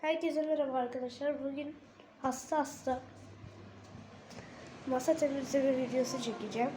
Herkese merhaba arkadaşlar. Bugün hasta hasta masa temizleme videosu çekeceğim.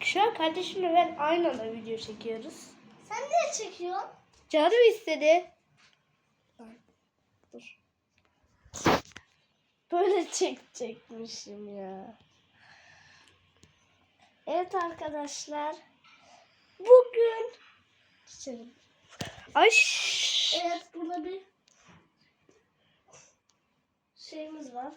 Şu an kardeşimle ben aynı anda video çekiyoruz. Sen ne çekiyorsun? Canım istedi. Dur. Böyle çekecekmişim ya. Evet arkadaşlar. Bugün Çiçeğim. Ay. evet burada bir şeyimiz var.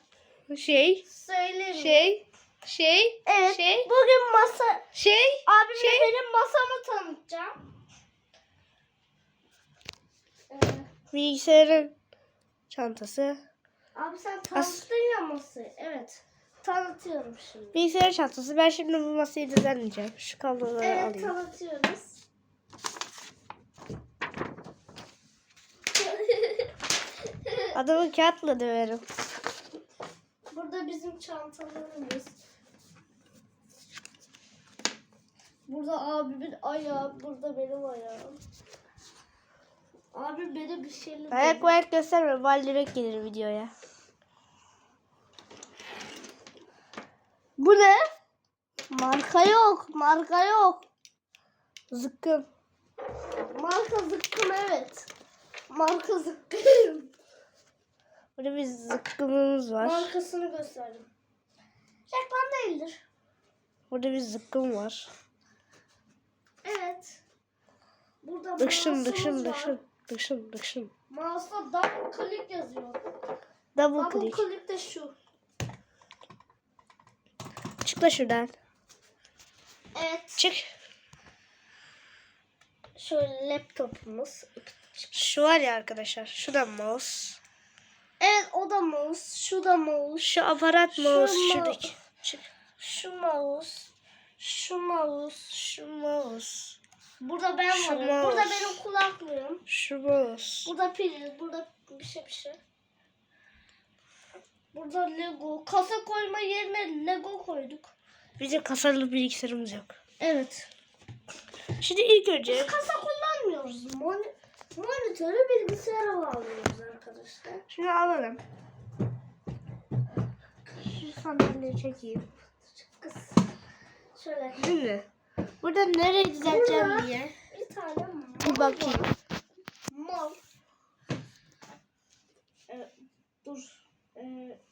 Şey. Söyleyeyim. Şey. Şey. Evet. Şey. Bugün masa Şey. abimle Şey. benim masamı tanıtacağım. Ee, Bilgisayarın çantası. abi sen tanıttın ya masayı. Evet. Tanıtıyorum şimdi. Bilgisayar çantası. Ben şimdi bu masayı düzenleyeceğim. Şu kabloları Evet alayım. tanıtıyoruz. Adamı kağıtla döverim. Burada bizim çantalarımız. Burada abimin ayağı, burada benim ayağım. Abi beni bir şeyle Ayak ayak gösterme. Bal direkt gelir videoya. Bu ne? Marka yok, marka yok. Zıkkım. Marka zıkkım evet. Marka zıkkım. Burada bir zıkkımımız var. Markasını gösterdim. Reklam değildir. Burada bir zıkkım var. Evet. Burada dıkşın var. dıkşın. Dıkşın dıkşın. Mouse'da double click yazıyor. Double Double click. click de şu. Çık da şuradan. Evet. Çık. Şöyle laptopumuz. Şu var ya arkadaşlar. Şu da mouse. Evet o da mouse. Şu da mouse. Şu aparat Şu mouse. mo- Şuradaki. Çık. Şu mouse. Şu mouse. Şu mouse. Burada ben Şu varım. mouse. Burada benim kulaklığım. Şu mouse. Burada priz. Burada bir şey bir şey. Burada Lego. Kasa koyma yerine Lego koyduk. Bizim kasalı bilgisayarımız yok. Evet. Şimdi ilk önce Biz kasa kullanmıyoruz. Mon- monitörü bilgisayara bağlıyoruz arkadaşlar. şunu alalım. Şu sandalyeyi çekeyim. Kız. Şöyle. Şimdi burada nereye düzelteceğim Burada diye bir tane bir mal bakayım. Mal. Ee, dur. Ee,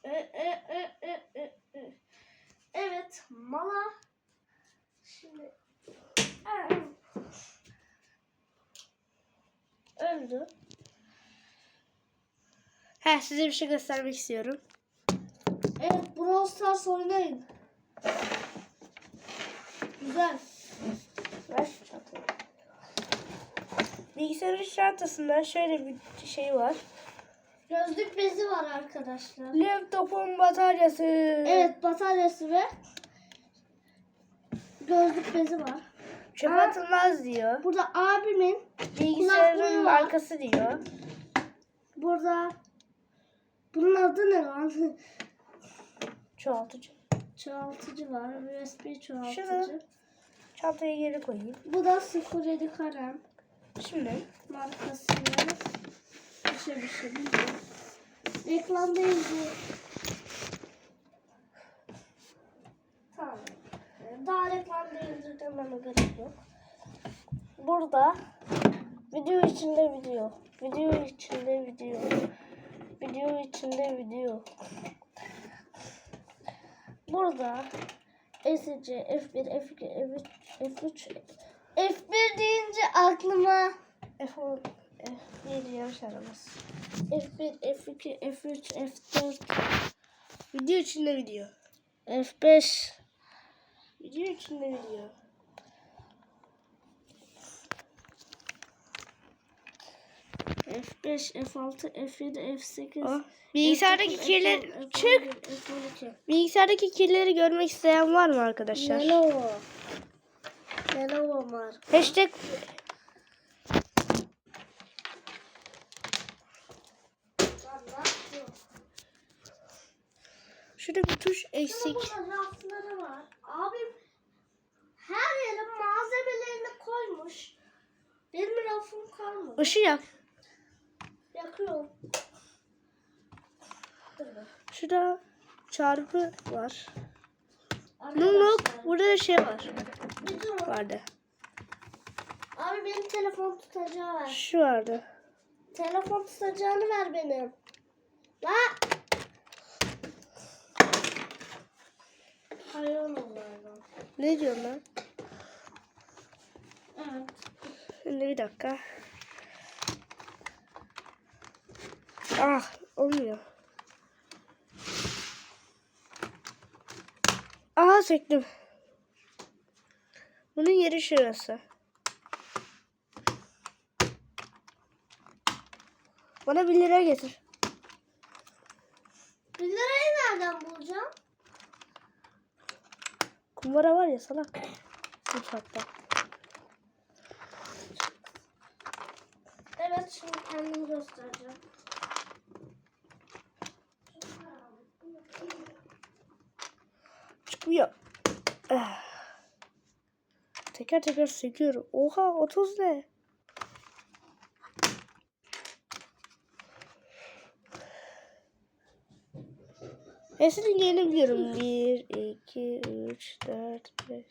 e, e, e, e, e, e. Evet, mala. Şimdi Aa. Öldü. Heh, size bir şey göstermek istiyorum. Evet, Brawl Stars oynayın. Güzel. Ver şu çantayı. Bilgisayarın çantasında şöyle bir şey var. Gözlük bezi var arkadaşlar. Laptopun bataryası. Evet, bataryası ve gözlük bezi var. Çöpe atılmaz diyor. Burada abimin, Bilgisayarın kulaklığı var. markası diyor. burada bunun adı ne lan? Çoğaltıcı. çoğaltıcı var, USB çoğaltıcı. Şunu. Çantaya geri koyayım. Bu da 07 kalem Şimdi markası. Bir şey bir şey bilmiyorum. Reklam değildi. Tamam. Daha reklam değildir dememe gerek yok. Burada video içinde video. Video içinde video. Video içinde video. Burada SC, F1, F2, F3, F3, F1 deyince aklıma F10 F1 yarış arabası. F1, F2, F3, F4, Video içinde video. F5, Video içinde video. F5, F6, F7, F8. Oh. Bilgisayardaki F9, kirler F10, çık. F12. Bilgisayardaki kirleri görmek isteyen var mı arkadaşlar? Lenovo. Lenovo var. Hashtag Şurada bir tuş eksik. Işığı yak. Yakıyorum. Şurada çarpı var. Numluk burada da şey var. Vardı. Abi benim telefon tutacağı ver. Şu vardı. Telefon tutacağını ver benim. La. Hayır onlardan. Ne diyorsun lan? Evet. Şimdi bir dakika. Ah olmuyor. Aha çektim. Bunun yeri şurası. Bana bir lira getir. Bir lirayı nereden bulacağım? Kumbara var ya salak. Mutfakta. Evet şimdi kendimi göstereceğim. Çıkmıyor. Ah. Teker teker söküyorum. Oha 30 ne? Hepsini gelebiliyorum. 1, 2, 3, 4, 5.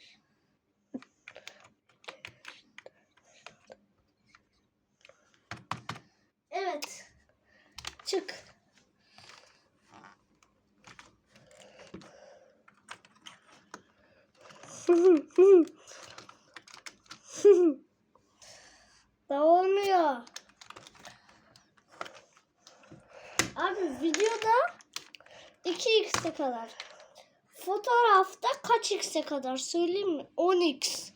Evet. Çık. Daha olmuyor. Abi videoda 2x'e kadar. Fotoğrafta kaç x'e kadar söyleyeyim mi? 10x.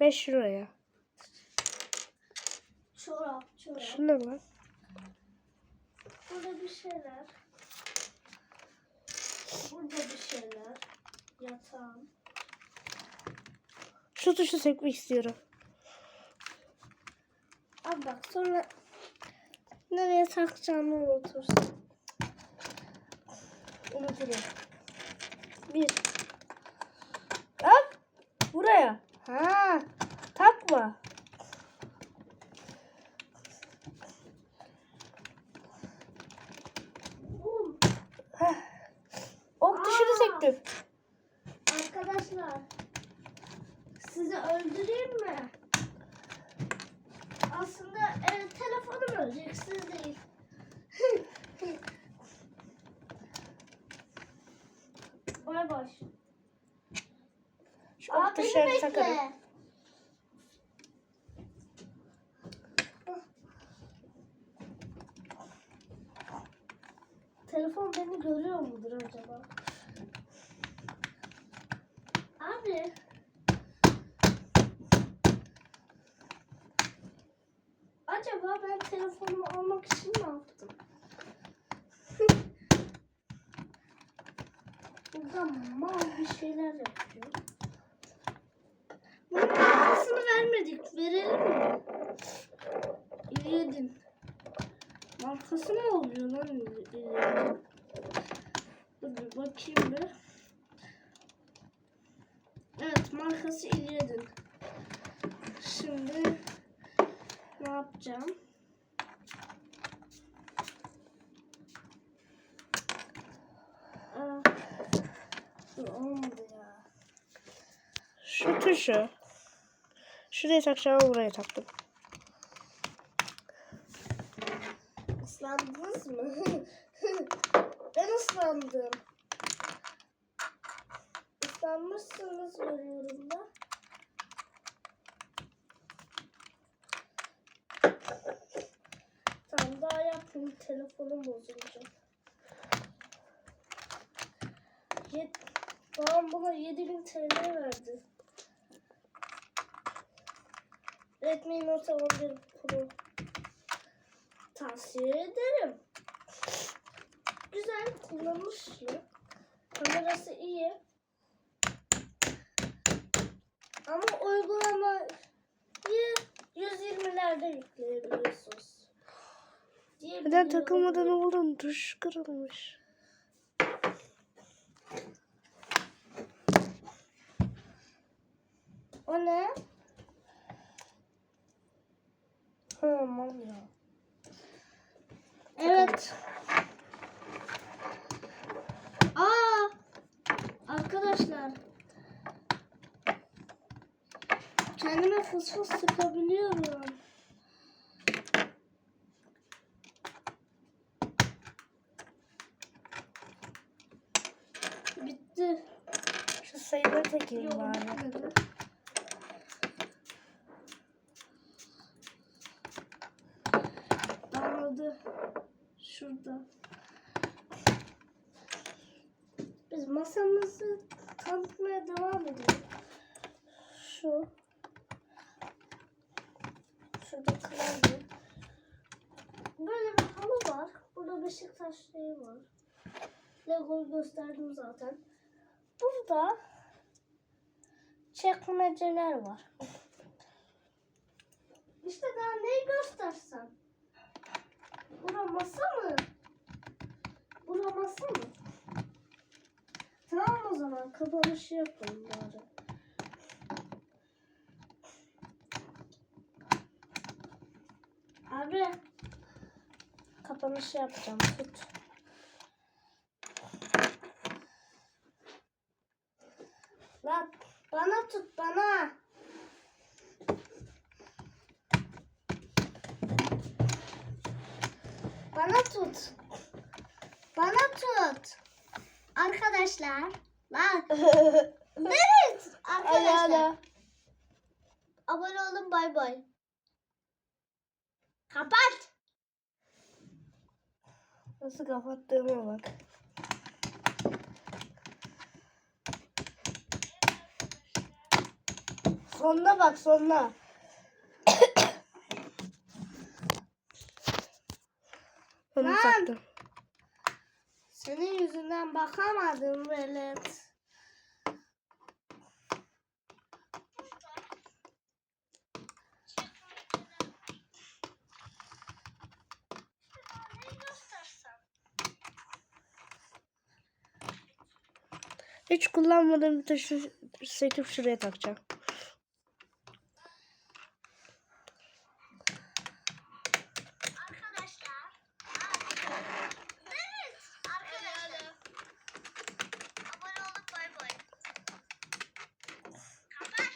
Beş şuraya. Çorap, çorap. Şu ne lan? Burada bir şeyler. Burada bir şeyler. Yatağım. Şu tuşu sökmek istiyorum. Abi bak sonra nereye takacağını unutursun. Unuturum. Bir. Hop. Buraya. Ha. Takma. Bum. Heh. Ok tuşunu Aa. söktüm. Arkadaşlar sizi öldüreyim mi? Aslında e, telefonum ölecek siz değil. bay bay. Tuşlarını takarım. Telefon beni görüyor mudur acaba? Abi. Acaba ben telefonumu almak için ne yaptım? Burada mal bir şeyler yapıyor. Bunun markasını vermedik. Verelim mi? İlyedin. Markası mı oluyor lan İlyedin? Dur bir bakayım bir. Evet markası İlyedin. Şimdi ne yapacağım? Aa, dur olmadı ya. Şu tuşu. Şuraya takacağım buraya taktım. Islandınız mı? ben ıslandım. Islanmışsınız görüyorum da. Tamam daha yapayım. Telefonum bozulacak. Yet Babam bana 7000 TL verdi. Redmi Note 11 Pro. Tavsiye ederim. Güzel kullanışlı. Kamerası iyi. Ama uygulamayı 120'lerde yükleyebiliyorsunuz. Neden takılmadan oldum? Tuş kırılmış. O ne? Tamam ya. Evet. Aa! Arkadaşlar. Kendime fıs fıs sıkabiliyorum. Bitti. Şu sayıları takayım Yok, bari. bitmedi. Şurada. Biz masamızı tanıtmaya devam edelim. Şu. Şurada klavye. Böyle bir halı var. Burada Beşiktaş şeyi var. Lego gösterdim zaten. Burada çekmeceler var. İşte daha neyi göstersem? Bura masa mı? Bura masa mı? Tamam o zaman kapanışı yapalım bari. Abi kapanışı yapacağım tut. Lan bana tut bana. Bana tut. Bana tut. Arkadaşlar. Lan. Evet. Arkadaşlar. Ala. Abone olun bay bay. Kapat. Nasıl kapattığıma bak. Sonuna bak sonuna. Lan! taktım. Senin yüzünden bakamadım velet. Hiç kullanmadığım bir taşı söküp şuraya takacağım. Arkadaşlar. Evet. Arkadaşlar. Abone olun bay bay. Kapat.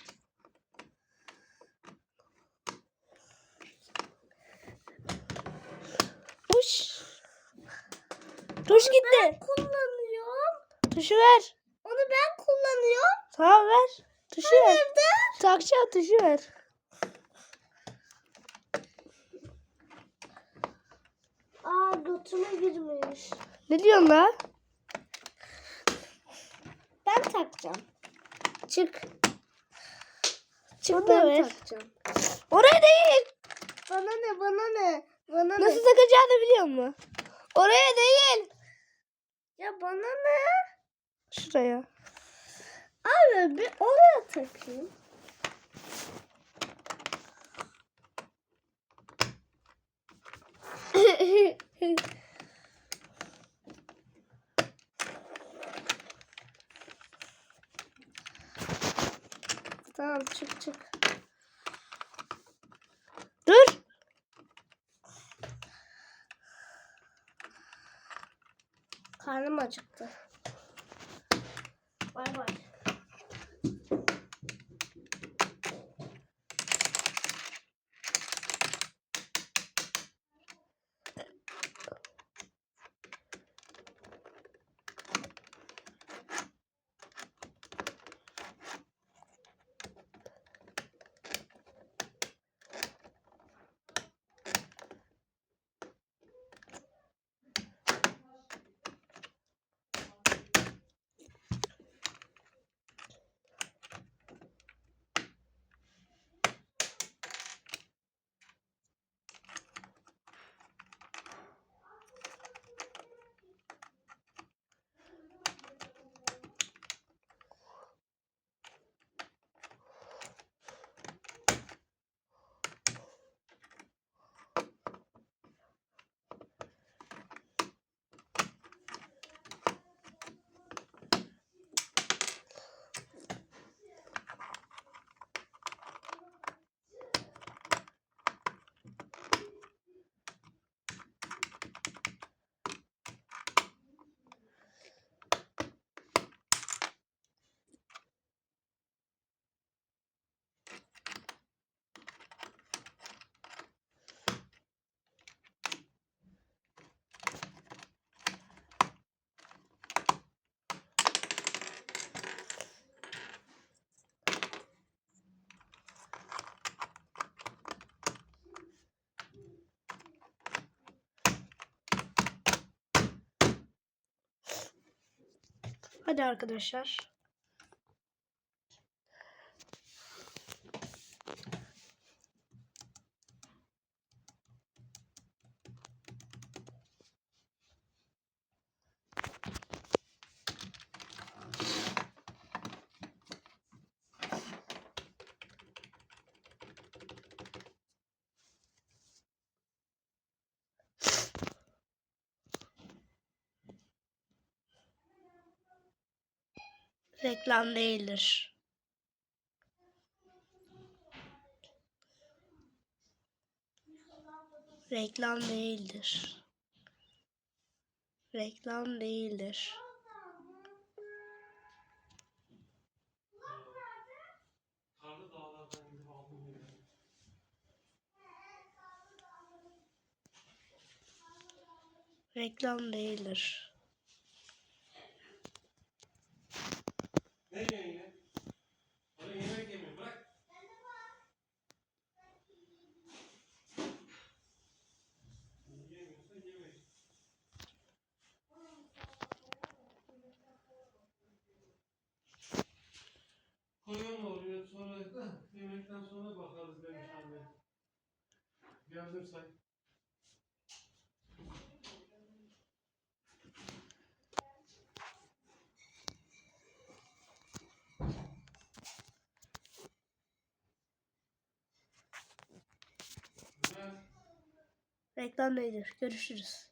Tuş. Tuş gitti. Kullanıyorum. Tuşu ver. Onu ben kullanıyorum. Tamam Tuşu ver. Nerede? Takacağım tuşu ver. Aa götüme girmiş. Ne diyorsun la? Ben takacağım. Çık. Çık da ben ver. takacağım. Oraya değil. Bana ne bana ne? Bana Nasıl ne? takacağını biliyor musun? Oraya değil. Ya bana ne? Şuraya. Abi bir oraya takayım. tamam çık çık. Dur. Karnım acıktı. Bay bay. Hadi arkadaşlar. Reklam değildir. Reklam değildir. Reklam değildir. Reklam değildir. Tem aí, né? Olha aí, né? Reklam değildir. Görüşürüz.